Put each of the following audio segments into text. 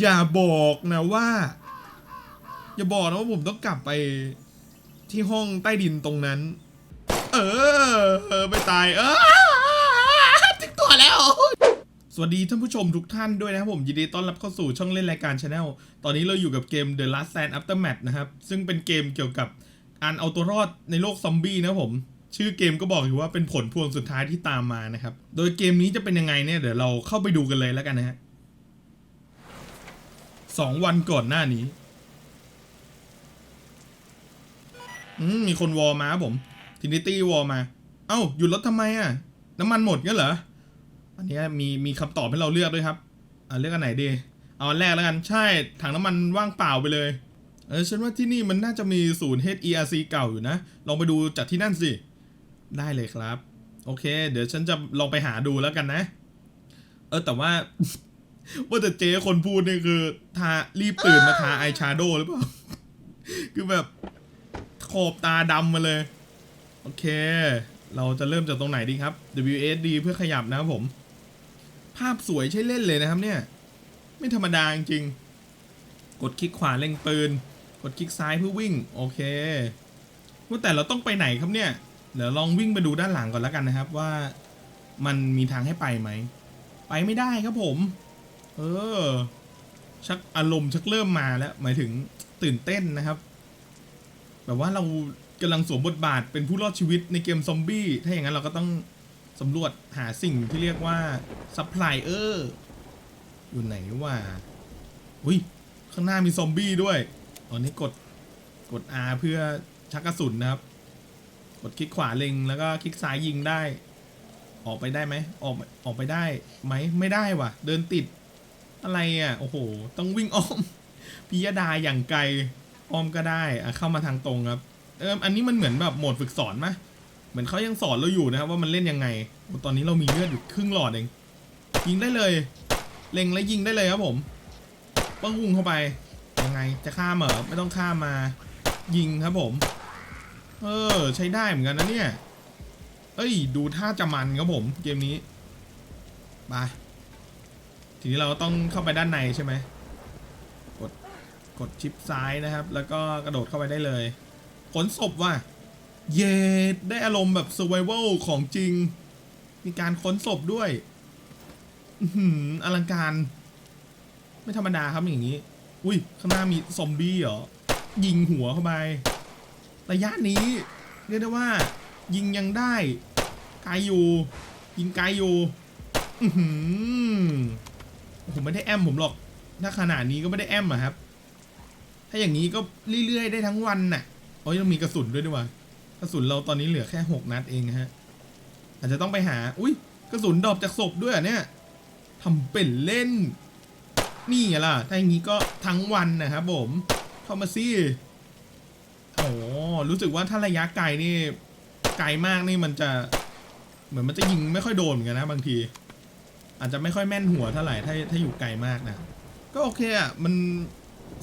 อย่าบอกนะว่า อย่าบอกนะว่าผมต้องกลับไปที่ห้องใต้ดินตรงนั้นเออเออไม่ตาย เออถึงตัวแล้ว สวัสดีท่านผู้ชมทุกท่านด้วยนะครับผม ยินดีต้อนรับเข้าสู่ช่องเล่นรายการชาแนลตอนนี้เราอยู่กับเกม The Last Stand Aftermath นะครับ ซึ่งเป็นเกมเกี่ยวกับการเอาตัวรอดในโลกซอมบี้นะครับผมชื่อเกมก็บอกอยู่ว่าเป็นผลพวงสุดท้ายที่ตามมานะครับ โดยเกมนี้จะเป็นยังไงเนี่ยเดี๋ยวเราเข้าไปดูกันเลยแล้วกันนะฮะ สองวันก่อนหน้านี้อืมมีคนวอลมาผมทินิตี้วอลมา เอ้าหยุดรถทำไมอะ น้ำมันหมดงั้นเหรอ อันนี้มีมีคำตอบให้เราเลือกด้วยครับอ่าเลือกอันไหนดี เอาอันแรกแล้วกัน ใช่ ถังน้ำมันว่างเปล่าไปเลย เออฉันว่าที่นี่มันน่าจะมีศูนย์ HERC เก่าอยู่นะ ลองไปดูจากที่นั่นสิ ได้เลยครับ โอเค เดี๋ยวฉันจะลองไปหาดูแล้วกันนะ เออแต่ว่า ว่าแต่เจ๊คนพูดนี่คือทารีบตื่นมาทาอายแชโดว์หรือเปล่า คือแบบขอบตาดำมาเลย โอเค เราจะเริ่มจากตรงไหนดีครับ WSD เพื่อขยับนะครับผม ภาพสวยใช่เล่นเลยนะครับเนี่ย ไม่ธรรมดาจริง กดคลิกขวาเล็งปืน กดคลิกซ้ายเพื่อวิ่ง โอเคว่าแต่เราต้องไปไหนครับเนี่ย เดี๋ยวลองวิ่งไปดูด้านหลังก่อนแล้วกันนะครับว่ามันมีทางให้ไปไหม ไปไม่ได้ครับผม เออ ชักอารมณ์ชักเริ่มมาแล้ว หมายถึงตื่นเต้นนะครับ แบบว่าเรากำลังสวมบทบาทเป็นผู้รอดชีวิตในเกมซอมบี้ ถ้าอย่างนั้นเราก็ต้องสำรวจหาสิ่งที่เรียกว่าซัพพลายเออร์อยู่ไหนว่าอุ้ย ข้างหน้ามีซอมบี้ด้วยอันนี้กดกด R เพื่อชักกระสุนนะครับ กดคลิกขวาเล็งแล้วก็คลิกซ้ายยิงได้ ออกไปได้ไหมออกออกไปได้ไหมไม่ได้ว่ะ เดินติด อะไรอะ โอ้โห ต้องวิ่งอ้อมพิยดาอย่างไกลอ้อมก็ได้อะเข้ามาทางตรงครับ เอออันนี้มันเหมือนแบบโหมดฝึกสอนไหมเหมือนเขายังสอนเราอยู่นะครับว่ามันเล่นยังไง ตอนนี้เรามีเลือดอยู่ครึ่งหลอดเอง ยิงได้เลย เล็งแล้วยิงได้เลยครับผมปังวุงเข้าไปยังไงจะข้ามเหรอไม่ต้องข้ามมายิงครับผม เออ ใช้ได้เหมือนกันนะเนี่ย เอ้ย ดูท่าจะมันครับผม เกมนี้ ไป ทีนี้เราต้องเข้าไปด้านในใช่ไหมกดกดชิปซ้ายนะครับ แล้วก็กระโดดเข้าไปได้เลยขนศพว่ะ เยดได้อารมณ์แบบ survival ของจริง มีการค้นศพด้วยอื้อออลังการ ไม่ธรรมดาครับอย่างนี้ อุ้ย ข้างหน้ามีซอมบี้เหรอ ยิงหัวเข้าไประยะนี้เรียกได้ว่า ยิงยังได้ไกลอยู่ ยิงไกลอยู่ อือหือ ผมไม่ได้แอมผมหรอก ถ้าขนาดนี้ก็ไม่ได้แอมอะครับ ถ้าอย่างนี้ก็เรื่อยๆได้ทั้งวันน่ะโอ้ยยังมีกระสุนด้วยด้วยวะกระสุนเราตอนนี้เหลือแค่หกนัดเองฮะ อาจจะต้องไปหา อุ้ยกระสุนดอปจากศพด้วยเนี่ยทำเป็นเล่น นี่ไงล่ะ ถ้าอย่างนี้ก็ทั้งวันนะครับผม เข้ามาสิโอ้รู้สึกว่าถ้าระยะไกลนี่ ไกลมากนี่มันจะ เหมือนมันจะยิงไม่ค่อยโดนเหมือนกันนะบางที อาจจะไม่ค่อยแม่นหัวเท่าไหร่ถ้าถ้าอยู่ไกลมากนะก็โอเคอะมัน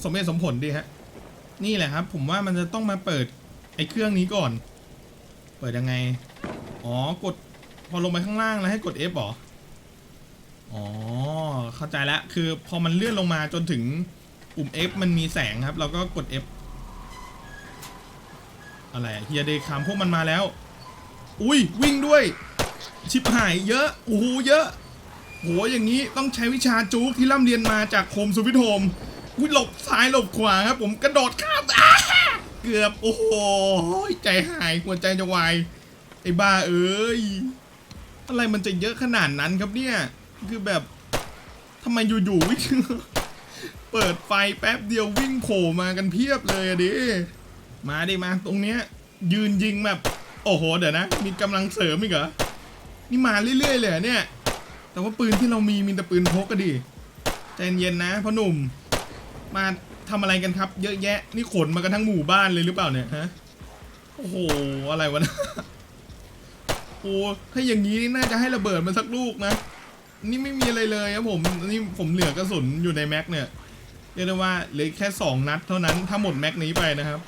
สมเหตุสมผลดีฮะนี่แหละครับ ผมว่ามันจะต้องมาเปิดไอ้เครื่องนี้ก่อน เปิดยังไง อ๋อกดพอลงไปข้างล่างแล้วให้กด F หรออ๋อเข้าใจแล้วคือพอมันเลื่อนลงมาจนถึงปุ่ม F มันมีแสงครับ เราก็กด F อะไรเฮียเดคามพวกมันมาแล้ว อุ้ยวิ่งด้วย ชิบหายเยอะโอ้โหเยอะ โหอย่างนี้ต้องใช้วิชาจู๊กที่ร่ำเรียนมาจากโฮมสวิตโฮมอุ้ยหลบซ้ายหลบขวาครับ ผมกระโดดข้ามเกือบโอ้โหใจหายหัวใจจะวายไอ้บ้าเอ้ยอะไรมันจะเยอะขนาดนั้นครับเนี่ยคือแบบทำไมอยู่ๆวิ่งเปิดไฟแป๊บเดียววิ่งโผล่มากันเพียบเลยดิมาดิมาตรงเนี้ยยืนยิงแบบ โอ้โหเดี๋ยวนะ มีกำลังเสริมอีกเหรอนี่มาเรื่อยๆเลยเนี่ย แต่ว่าปืนที่เรามีมีแต่ปืนพกก็ดิใจเย็นนะพ่อหนุ่ม มาทำอะไรกันครับ เยอะแยะนี่ขนมากันทั้งหมู่บ้านเลยหรือเปล่าเนี่ยฮะโอ้โหอะไรวะนะโอ้ถ้าอย่างนี้น่าจะให้ระเบิดมาสักลูกนะนี่ไม่มีอะไรเลยครับผมนี่ผมเหลือกระสุนอยู่ในแม็กเนี่ยเรียกได้ว่าเหลือแค่สองนัดเท่านั้นถ้าหมดแม็กนี้ไปนะครับ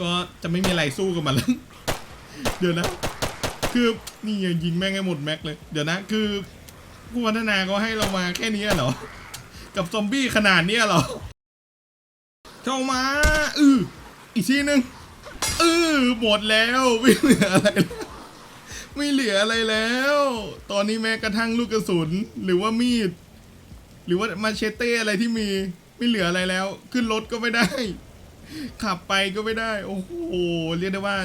ก็จะไม่มีอะไรสู้กับมันแล้วเดี๋ยวนะ คือนี่ยิงแม่งให้หมดแม็กเลย เดี๋ยวนะ คือ ผู้พัฒนาก็ให้เรามาแค่นี้เหรอ กับซอมบี้ขนาดเนี้ยเหรอเข้ามาอืออีกทีหนึ่งอือหมดแล้วไม่เหลืออะไรแล้วไม่เหลืออะไรแล้ว ตอนนี้แม้กระทั่งลูกกระสุน หรือว่ามีด หรือว่ามาเชเต้อะไรที่มี ไม่เหลืออะไรแล้ว ขึ้นรถก็ไม่ได้ ขับไปก็ไม่ได้ โอ้โหเรียกได้ว่า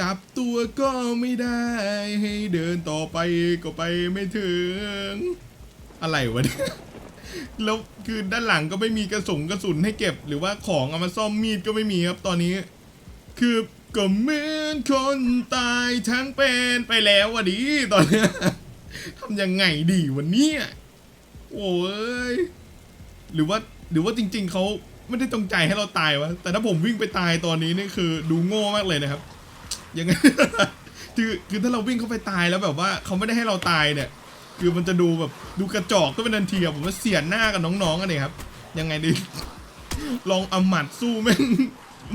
กลับตัวก็ไม่ได้ ให้เดินต่อไปก็ไปไม่ถึง อะไรวะเนี่ยแล้วคือด้านหลังก็ไม่มีกระสุนกระสุนให้เก็บ หรือว่าของเอามาซ่อมมีดก็ไม่มีครับตอนนี้ คือก็เหมือนคนตายทั้งเป็นไปแล้ววะดิตอนนี้ทำยังไงดีวันนี้โอ้ยหรือว่าหรือว่าจริง ๆเขาไม่ได้ตรงใจให้เราตายวะแต่ถ้าผมวิ่งไปตายตอนนี้นี่คือดูโง่มากเลยนะครับ ยังไง คือคือถ้าเราวิ่งเข้าไปตายแล้วแบบว่าเขาไม่ได้ให้เราตายเนี่ย คือมันจะดูแบบดูกระจอกก็เป็นทันทีอะผมว่าเสียหน้ากับน้องๆกันเลยครับ ยังไงดี ลองเอาหมัดสู้แม่ง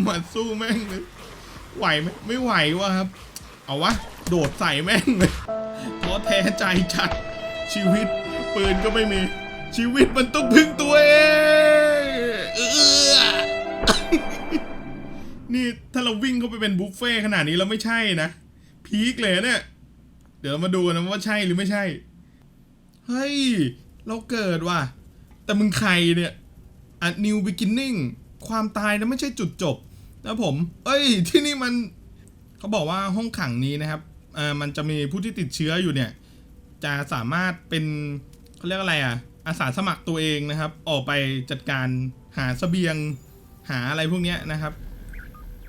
หมัดสู้แม่งเลยไหวไหมไม่ไหววะครับ เอาวะ โดดใส่แม่งเลยท้อแท้ใจจัดชีวิตปืนก็ไม่มี ชีวิตมันต้องพึ่งตัวเองเออ นี่ถ้าเราวิ่งเข้าไปเป็นบุฟเฟ่ขนาดนี้แล้วไม่ใช่นะ พีคเลยเนี่ย เดี๋ยวเรามาดูกันนะว่าใช่หรือไม่ใช่ เฮ้ย เราเกิดว่ะ แต่มึงใครเนี่ยอะ new beginning ความตายนะไม่ใช่จุดจบนะผม เอ้ย ที่นี่มันเขาบอกว่าห้องขังนี้นะครับเอ่อมันจะมีผู้ที่ติดเชื้ออยู่เนี่ย จะสามารถเป็นเขาเรียกอะไรอะ อาสาสมัครตัวเองนะครับ ออกไปจัดการหาเสบียงหาอะไรพวกเนี้ยนะครับ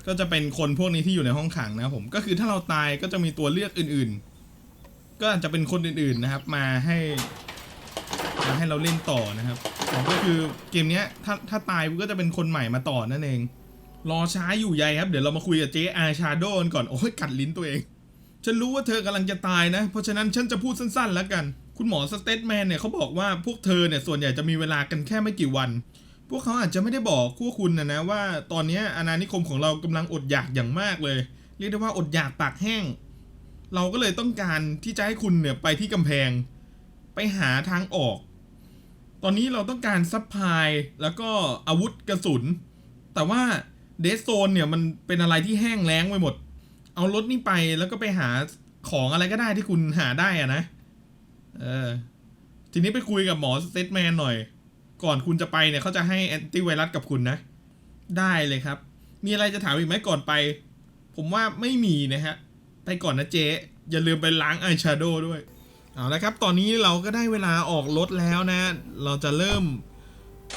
ก็จะเป็นคนพวกนี้ที่อยู่ในห้องขังนะครับผมก็คือถ้าเราตายก็จะมีตัวเลือกอื่นๆ ก็อาจจะเป็นคนอื่นๆนะครับ มาให้มาให้เราเล่นต่อนะครับก็คือเกมนี้ถ้าถ้าตายก็จะเป็นคนใหม่มาต่อนั่นเอง รอช้าอยู่ใยครับ เดี๋ยวเรามาคุยกับเจ๊อาชาโดนก่อน โอ้ยกัดลิ้นตัวเอง ฉันรู้ว่าเธอกำลังจะตายนะ เพราะฉะนั้นฉันจะพูดสั้นๆ แล้วกัน คุณหมอสเตทแมนเนี่ยเขาบอกว่าพวกเธอเนี่ยส่วนใหญ่จะมีเวลากันแค่ไม่กี่วัน พวกเขาอาจจะไม่ได้บอกพวกคุณนะนะว่าตอนนี้อาณานิคมของเรากำลังอดอยากอย่างมากเลย เรียกได้ว่าอดอยากปากแห้ง เราก็เลยต้องการที่จะให้คุณเนี่ยไปที่กำแพง ไปหาทางออก ตอนนี้เราต้องการซัพพลายแล้วก็อาวุธกระสุน แต่ว่าเดสโซนเนี่ยมันเป็นอะไรที่แห้งแล้งไปหมด เอารถนี่ไปแล้วก็ไปหาของอะไรก็ได้ที่คุณหาได้อะนะ เออ ทีนี้ไปคุยกับหมอสเตทแมนหน่อย ก่อนคุณจะไปเนี่ยเขาจะให้แอนติไวรัสกับคุณนะ ได้เลยครับ มีอะไรจะถามอีกไหมก่อนไป ผมว่าไม่มีนะฮะ ไปก่อนนะเจ๊ อย่าลืมไปล้างอายแชโดว์ด้วย เอาละครับ ตอนนี้เราก็ได้เวลาออกรถแล้วนะ เราจะเริ่ม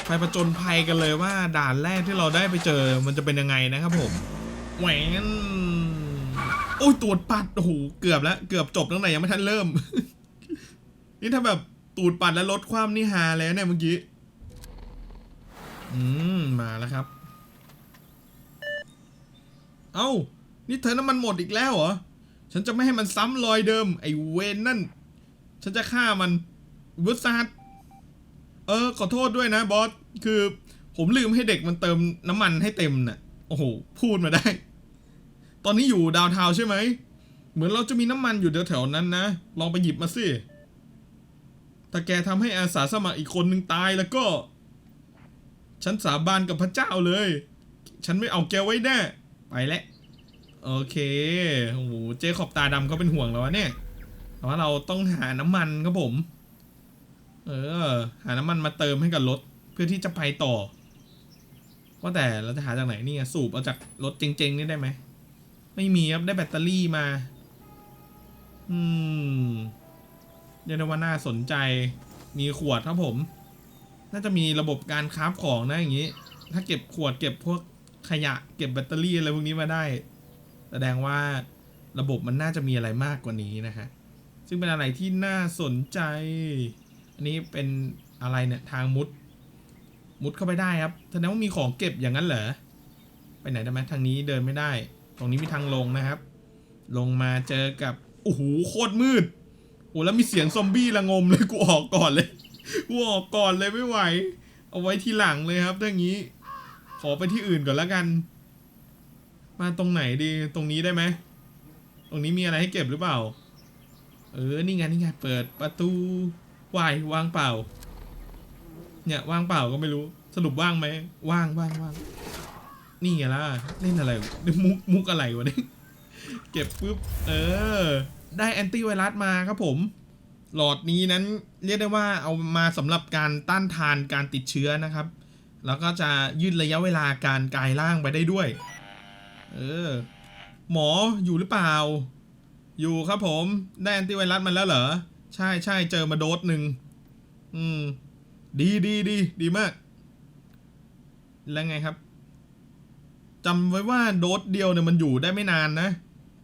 ไปประจนภัยกันเลยว่าด่านแรกที่เราได้ไปเจอมันจะเป็นยังไงนะครับผมแหวนโอ้ยตูดปัดโอ้โหเกือบแล้วเกือบจบตั้งแต่ยังไม่ทันเริ่ม นี่ถ้าแบบตูดปัดแล้วลดความนี่ฮาแล้วเนี่ยเมื่อกี้ อืม มาแล้วครับ เอ้า นี่เธอน้ำมันหมดอีกแล้วเหรอ ฉันจะไม่ให้มันซ้ำรอยเดิม ไอ้เวนนั่น ฉันจะฆ่ามันวุฒาดเออ ขอโทษด้วยนะบอส คือผมลืมให้เด็กมันเติมน้ำมันให้เต็มน่ะ โอ้โห พูดมาได้ ตอนนี้อยู่ดาวน์ทาใช่ไหม เหมือนเราจะมีน้ำมันอยู่แถวๆนั้นนะ ลองไปหยิบมาสิ ถ้าแกทำให้อาสาสมัครอีกคนนึงตายแล้วก็ ฉันสาบานกับพระเจ้าเลย ฉันไม่เอาแกไว้แน่ ไปแล้วโอเค โอ้โห เจขอบตาดำเขาเป็นห่วงเราวเนี่ยเพราะว่าเราต้องหาน้ำมันครับผม เออ หาน้ำมันมาเติมให้กับรถ เพื่อที่จะไปต่อ ว่าแต่เราจะหาจากไหนนี่สูบเอาจากรถเจงๆนี่ได้ไหม ไม่มีครับ ได้แบตเตอรี่มา อืมเรียกได้ว่าน่าสนใจ มีขวดครับผม น่าจะมีระบบการคราฟของนะอย่างนี้ ถ้าเก็บขวดเก็บพวกขยะ เก็บแบตเตอรี่อะไรพวกนี้มาได้ แสดงว่าระบบมันน่าจะมีอะไรมากกว่านี้นะฮะ ซึ่งเป็นอะไรที่น่าสนใจ อันนี้เป็นอะไรเนี่ยทางมุด มุดเข้าไปได้ครับแสดงว่ามีของเก็บอย่างนั้นเหรอ ไปไหนได้ไหมทางนี้เดินไม่ได้ ตรงนี้มีทางลงนะครับ ลงมาเจอกับ โอ้โห โคตรมืด โอ้แล้วมีเสียงซอมบี้ระงมเลย กูออกก่อนเลย กูออกก่อนเลยไม่ไหว เอาไว้ทีหลังเลยครับถ้าอย่างนี้ ขอไปที่อื่นก่อนแล้วกัน มาตรงไหนดี ตรงนี้ได้ไหม ตรงนี้มีอะไรให้เก็บหรือเปล่า เออ นี่ไงนี่ไง เปิดประตูวายวางเปล่า เนี่ยว่างเปล่าก็ไม่รู้ สรุปว่างไหม ว่างว่างว่าง นี่ไงล่ะ เล่นอะไรมุกมุกอะไรวะเนี่ย เก็บปุ๊บ เออ ได้แอนตี้ไวรัสมาครับผม หลอดนี้นั้นเรียกได้ว่าเอามาสำหรับการต้านทานการติดเชื้อนะครับ แล้วก็จะยืดระยะเวลาการกลายร่างไปได้ด้วย เออ หมออยู่หรือเปล่า อยู่ครับผม ได้แอนตี้ไวรัสมาแล้วเหรอ ใช่ใช่เจอมาโดสหนึ่ง อืม ดีดีดีดีมาก แล้วไงครับจำไว้ว่าโดสเดียวเนี่ยมันอยู่ได้ไม่นานนะ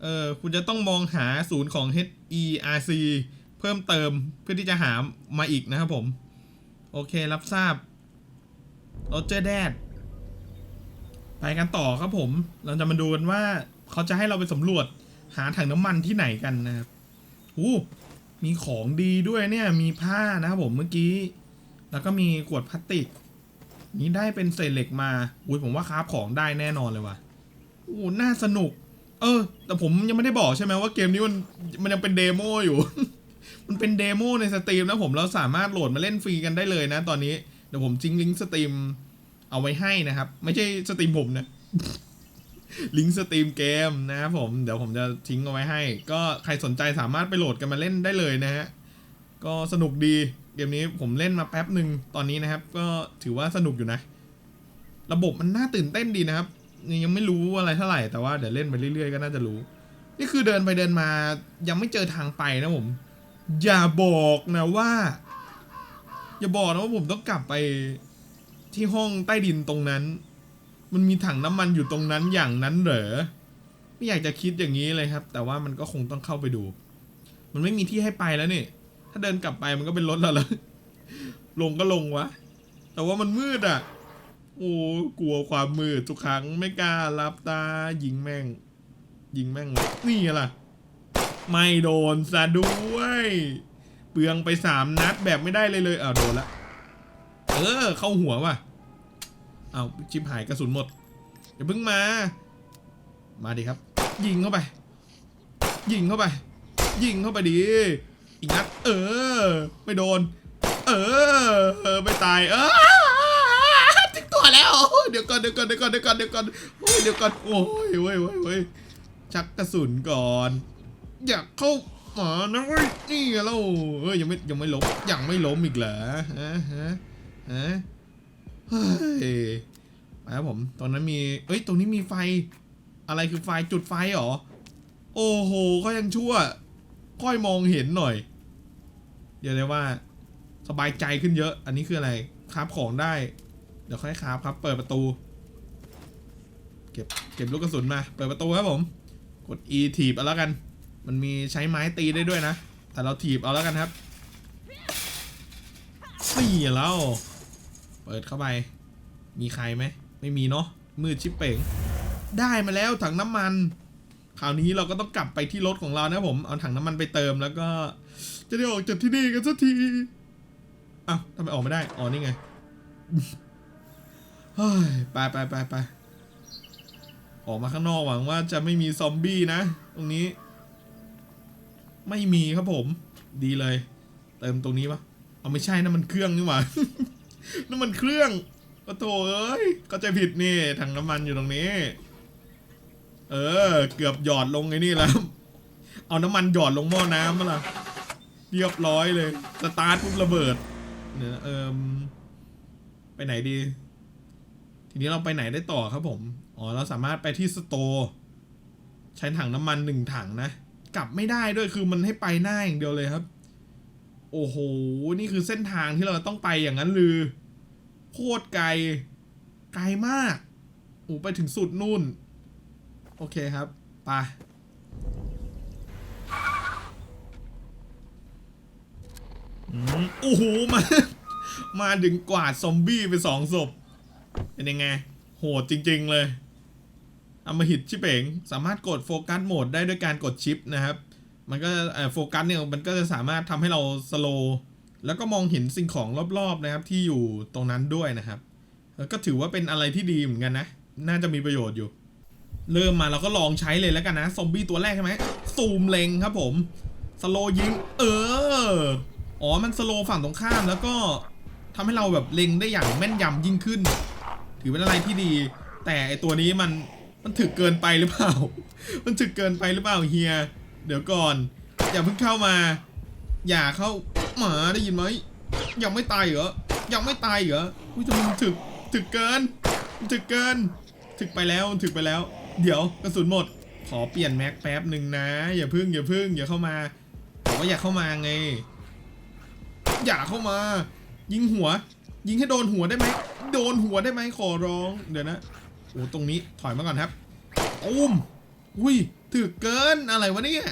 เออ คุณจะต้องมองหาศูนย์ของ HERC เพิ่มเติมเพื่อที่จะหามาอีกนะครับผม โอเครับทราบโรเจอร์แดดไปกันต่อครับผม เราจะมาดูกันว่าเขาจะให้เราไปสำรวจหาถังน้ำมันที่ไหนกันนะครับอู้มีของดีด้วยเนี่ย มีผ้านะครับผมเมื่อกี้ แล้วก็มีขวดพลาสติก นี้ได้เป็นเศษเหล็กมาอุ้ยผมว่าคราฟของได้แน่นอนเลยว่ะอู้น่าสนุก เออ แต่ผมยังไม่ได้บอกใช่ไหมว่าเกมนี้มันมันยังเป็นเดโมอยู่ มันเป็นเดโมในสตรีมนะผมเราสามารถโหลดมาเล่นฟรีกันได้เลยนะตอนนี้ เดี๋ยวผมจิ้งลิงก์สตรีมเอาไว้ให้นะครับ ไม่ใช่สตรีมผมนะ ลิงก์สตรีมเกมนะครับผมเดี๋ยวผมจะทิ้งเอาไว้ให้ ก็ใครสนใจสามารถไปโหลดกันมาเล่นได้เลยนะฮะก็สนุกดีเกมนี้ผมเล่นมาแป๊บหนึ่งตอนนี้นะครับ ก็ถือว่าสนุกอยู่นะ ระบบมันน่าตื่นเต้นดีนะครับยังไม่รู้อะไรเท่าไหร่แต่ว่าเดี๋ยวเล่นไปเรื่อยๆก็น่าจะรู้ นี่คือเดินไปเดินมายังไม่เจอทางไปนะผม อย่าบอกนะว่า อย่าบอกนะว่าผมต้องกลับไปที่ห้องใต้ดินตรงนั้น มันมีถังน้ำมันอยู่ตรงนั้นอย่างนั้นเหรอ ไม่อยากจะคิดอย่างนี้เลยครับ แต่ว่ามันก็คงต้องเข้าไปดู มันไม่มีที่ให้ไปแล้วนี่ ถ้าเดินกลับไปมันก็เป็นรถแล้วละลงก็ลงวะ แต่ว่ามันมืดอะ โอ้กลัวความมืดทุกครั้งไม่กล้ารับตายิงแม่ง ยิงแม่งนี่ไงล่ะ ไม่โดนซะด้วยเปลืองไปสามนัดแบบไม่ได้เลยเลยอ้าวโดนละ เออ เข้าหัวว่ะเอาชิบหายกระสุนหมดอย่าเพิ่งมา มาดิครับ ยิงเข้าไป ยิงเข้าไป ยิงเข้าไปดีอีกนัดเออ ไม่โดนเออเออไม่ตายเออถึงตัวแล้วเดี๋ยวก่อนเดี๋ยวก่อนเดี๋ยวก่อนเดี๋ยวก่อนเดี๋ยวก่อนโอ้ยเดี๋ยวก่อนโอ้ยเว้ยเว้ยเว้ยชักกระสุนก่อน อยากเข้าหมานะเว้ยนี่ไงเราเอ้ยยังไม่ยังไม่ล้มยังไม่ล้มอีกเหรอฮะฮะฮะเฮ้ยไปครับผมตรงนั้นมีเอ้ยตรงนี้มีไฟ อะไรคือไฟจุดไฟเหรอโอ้โหก็ยังชั่ว ค่อยมองเห็นหน่อยเดี๋ยวเลยว่า สบายใจขึ้นเยอะ อันนี้คืออะไรคราฟของได้ เดี๋ยวค่อยคราฟครับ เปิดประตู เก็บเก็บลูกกระสุนมา เปิดประตูครับผม กด E ถีบเอาแล้วกัน มันมีใช้ไม้ตีได้ด้วยนะ แต่เราถีบเอาแล้วกันครับนี่แล้วเปิดเข้าไป มีใครไหม ไม่มีเนาะ มืดชิบเป่ง ได้มาแล้วถังน้ำมัน คราวนี้เราก็ต้องกลับไปที่รถของเรานะผม เอาถังน้ำมันไปเติมแล้วก็ จะได้ออกจากที่นี่กันสักทีอ้าวทำไมออกไม่ได้ อ๋อนี่ไงเฮ้ยไปไปไปไปออกมาข้างนอกหวังว่าจะไม่มีซอมบี้นะ ตรงนี้ ไม่มีครับผม ดีเลย เติมตรงนี้ปะเอาไม่ใช่นะมันเครื่องนี่หว่านั่นมันเครื่องโอ้โถเอ้ยเข้าใจผิดนี่ถังน้ำมันอยู่ตรงนี้ เออ เกือบหยอดลงไอ้นี่แล้ว เอาน้ำมันหยอดลงหม้อน้ำมาล่ะเรียบร้อยเลย สตาร์ทปุ๊บระเบิดเนี่ยเอิมไปไหนดี ทีนี้เราไปไหนได้ต่อครับผม อ๋อ เราสามารถไปที่สโตร์ใช้ถังน้ำมันหนึ่งถังนะ กลับไม่ได้ด้วยคือมันให้ไปหน้าอย่างเดียวเลยครับ โอ้โห นี่คือเส้นทางที่เราต้องไปอย่างนั้นลือ โคตรไกล ไกลมากโอ้ไปถึงสุดนู่น โอเคครับไปอืมโอ้โหมา มาถึงกวาดซอมบี้ไปสองศพ เป็นยังไง โหดจริง ๆ เลย อามาหิตชิปเองสามารถกดโฟกัสโหมดได้ด้วยการกดชิปนะครับ มันก็โฟกัสเนี่ยมันก็จะสามารถทำให้เราสโลว์แล้วก็มองเห็นสิ่งของรอบๆนะครับที่อยู่ตรงนั้นด้วยนะครับแล้วก็ถือว่าเป็นอะไรที่ดีเหมือนกันนะ น่าจะมีประโยชน์อยู่ เริ่มมาเราก็ลองใช้เลยแล้วกันนะ ซอมบี้ตัวแรกใช่ไหมซูมเล็งครับผม สโลยิง เออ อ๋อ มันสโลฝั่งตรงข้ามแล้วก็ทำให้เราแบบเล็งได้อย่างแม่นยำยิ่งขึ้น ถือเป็นอะไรที่ดี แต่ไอตัวนี้มัน มันถึกเกินไปหรือเปล่า มันถึกเกินไปหรือเปล่าเฮีย เดี๋ยวก่อน อย่าเพิ่งเข้ามา อย่าเข้าหมาได้ยินไหม ยังไม่ตายเหรอ ยังไม่ตายเหรออุ้ยทำไมมันถึก ถึกเกิน ถึกเกิน ถึกไปแล้ว ถึกไปแล้ว เดี๋ยวกระสุนหมด ขอเปลี่ยนแม็กแป๊บหนึ่งนะ อย่าพึ่งอย่าพึ่งอย่าเข้ามาบอกว่าอย่าเข้ามาไง อย่าเข้ามา ยิงหัว ยิงให้โดนหัวได้ไหม โดนหัวได้ไหมขอร้อง เดี๋ยวนะ โอ้ตรงนี้ถอยมาก่อนครับอุ้มอุ้ยถึกเกินอะไรวะเนี่ย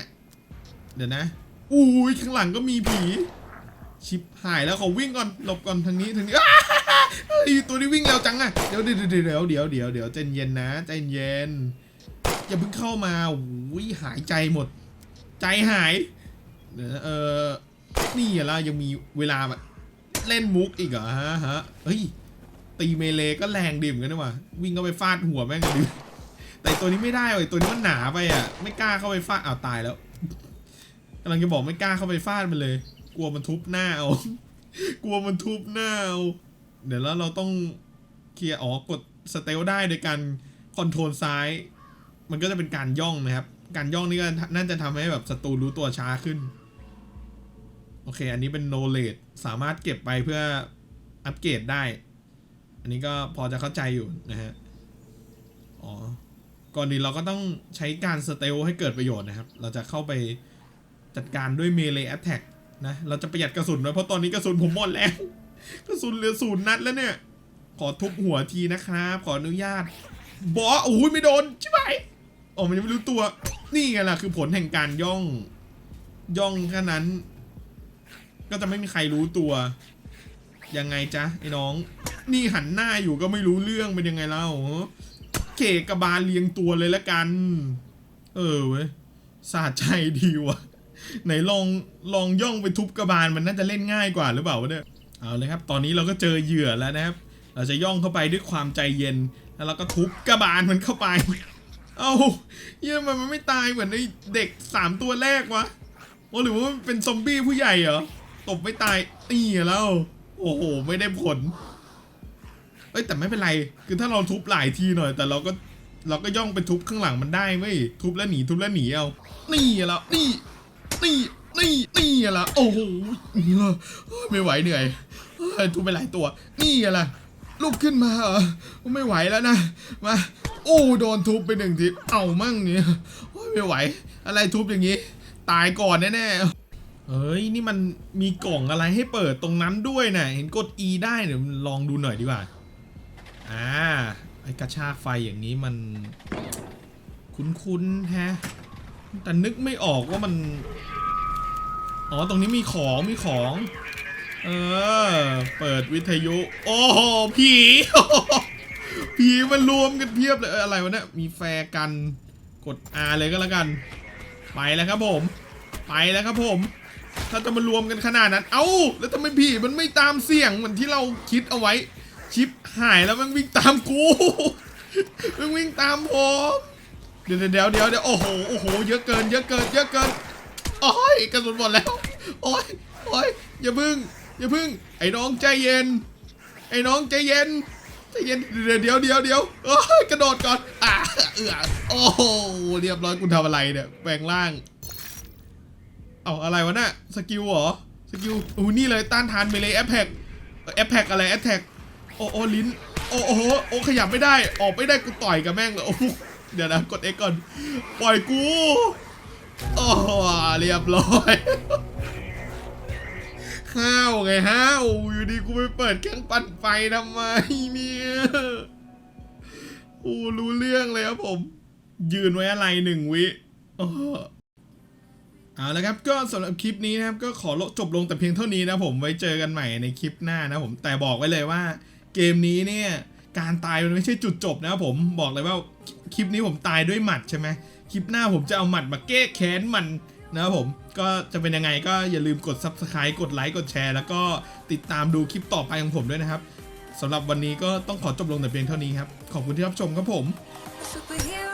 เดี๋ยวนะอุ้ยข้างหลังก็มีผี ชิบหายแล้วขอวิ่งก่อนหลบก่อนทางนี้ทางนี้อ้ตัวนี้วิ่งเร็วจังอะเดี๋ยวเดี๋ยวเดี๋ยวเดี๋ยวเดี๋ยวเดี๋ยวใจเย็นนะใจเย็นอย่าเพิ่งเข้ามาอุ้ยหายใจหมด ใจหายเดี๋ยวนะเออนี่อะละยังมีเวลาเล่นมุกอีกเหรอฮะฮะเฮ้ย ตีเมเลก็แรงดิ่มกันนะว่ะวิ่งเข้าไปฟาดหัวแม่งกันดิแต่ตัวนี้ไม่ได้ว่ะตัวนี้มันหนาไปอะ ไม่กล้าเข้าไปฟาดอ้าวตายแล้วกำลังจะบอกไม่กล้าเข้าไปฟาดมันเลย กลัวมันทุบหน้าเอากลัวมันทุบหน้าเอาเดี๋ยวแล้วเราต้องเคลียร์อ๋อกดสเตลได้โดยการคอนโทรลซ้าย มันก็จะเป็นการย่องนะครับ การย่องนี่ก็น่าจะทำให้แบบศัตรูรู้ตัวช้าขึ้น โอเค อันนี้เป็น knowledge สามารถเก็บไปเพื่ออัปเกรดได้ อันนี้ก็พอจะเข้าใจอยู่นะฮะ อ๋อ ก่อนอื่นเราก็ต้องใช้การสเตลให้เกิดประโยชน์นะครับ เราจะเข้าไปจัดการด้วย melee attack นะ เราจะประหยัดกระสุนไว้เพราะตอนนี้กระสุนผมหมดแล้ว กระสุนเหลือศูนย์นัดแล้วเนี่ย ขอทุบหัวทีนะครับ ขออนุญาต บอสโอ้ยไม่โดนใช่ไหมอ๋อมันยังไม่รู้ตัว นี่ไงล่ะคือผลแห่งการย่อง ย่องแค่นั้น ก็จะไม่มีใครรู้ตัว ยังไงจ๊ะไอ้น้อง นี่หันหน้าอยู่ก็ไม่รู้เรื่องเป็นยังไงเล่าเกะกระบาลเรียงตัวเลยละกัน เออเว้ยสาใจดีว่ะไหนลองลองย่องไปทุบกระบาลมันน่าจะเล่นง่ายกว่าหรือเปล่าวะเนี่ยเอาเลยครับ ตอนนี้เราก็เจอเหยื่อแล้วนะครับ เราจะย่องเข้าไปด้วยความใจเย็น แล้วเราก็ทุบกระบาลมันเข้าไป เอาเยี่ยมันมันไม่ตายเหมือนไอ้เด็กสามตัวแรกวะโอ้หรือว่ามันเป็นซอมบี้ผู้ใหญ่เหรอตบไม่ตายนี่แล้ว โอ้โห ไม่ได้ผล เอ้ยแต่ไม่เป็นไร คือถ้าเราทุบหลายทีหน่อย แต่เราก็เราก็ย่องไปทุบข้างหลังมันได้เว้ยทุบแล้วหนีทุบแล้วหนีเอา นี่แล้วนี่นี่นี่นี่ละโอ้โหไม่ไหวเหนื่อยทุบไปหลายตัว นี่ละลุกขึ้นมาเหรอไม่ไหวแล้วนะ มา โอ้โดนทุบไปหนึ่งที เอามั่งเนี่ยโอ้ยไม่ไหว อะไรทุบอย่างนี้ ตายก่อนแน่ๆเอ้ย นี่มันมีกล่องอะไรให้เปิดตรงนั้นด้วยนะเห็นกด E ได้เดี๋ยวลองดูหน่อยดีกว่า อ่า ไอกระชากไฟอย่างนี้มัน คุ้นๆแฮะ แต่นึกไม่ออกว่ามัน อ๋อ ตรงนี้มีของ มีของ เออ เปิดวิทยุ โอ้โห ผี ผีมันรวมกันเพียบเลยอะไรวะเนี่ย มีแฟร์กัน กด R เลยก็แล้วกัน ไปแล้วครับผม ไปแล้วครับผม ถ้าจะมารวมกันขนาดนั้น เอ้า แล้วทำไมผีมันไม่ตามเสียงเหมือนที่เราคิดเอาไว้ ชิปหายแล้วมันวิ่งตามกูมันวิ่งตามผมเดี๋ยวเดี๋ยวเดี๋ยวเดี๋ยวโอ้โหโอ้โหเยอะเกิน เยอะเกิน เยอะเกินโอ้ยกระสุนหมดแล้วโอ้ยโอ้ยอย่าพึ่งอย่าพึ่ง ไอ้น้องใจเย็น ไอ้น้องใจเย็นใจเย็นเดี๋ยวเดี๋ยวเดี๋ยวเดี๋ยวโอ้ยกระโดดก่อนอ่าเอือโอ้โหเรียบร้อยกูทำอะไรเนี่ยแปลงร่างเอาอะไรวะน่ะสกิลเหรอสกิลโอ้นี่เลยต้านทานเมเลแอปแพกแอปแพกอะไรแอปแท็ก โอ้โอ้ลิ้น โอ้โอ้โหโอ้ขยับไม่ได้ ออกไม่ได้กูต่อยกับแม่งเลยโอ้เดี๋ยวนะกด X ก่อน ปล่อยกู โอ้เรียบร้อยห้าวไงห้าวอยู่ดีกูไปเปิดเครื่องปั่นไฟทำไมเนี่ยโอ้รู้เรื่องเลยครับผม ยืนไว้อะไรหนึ่งวิเอาละครับก็สำหรับคลิปนี้นะครับก็ขอจบลงแต่เพียงเท่านี้นะผมไว้เจอกันใหม่ในคลิปหน้านะผมแต่บอกไว้เลยว่า เกมนี้เนี่ยการตายมันไม่ใช่จุดจบนะครับผมบอกเลยว่าคลิปนี้ผมตายด้วยหมัดใช่ไหมคลิปหน้าผมจะเอาหมัดมาแก้แค้นมันนะครับผมก็จะเป็นยังไงก็อย่าลืมกด subscribe กดไลค์กดแชร์ แล้วก็ติดตามดูคลิปต่อไปของผมด้วยนะครับสำหรับวันนี้ก็ต้องขอจบลงแต่เพียงเท่านี้ครับ ขอบคุณที่รับชมครับผม Superhero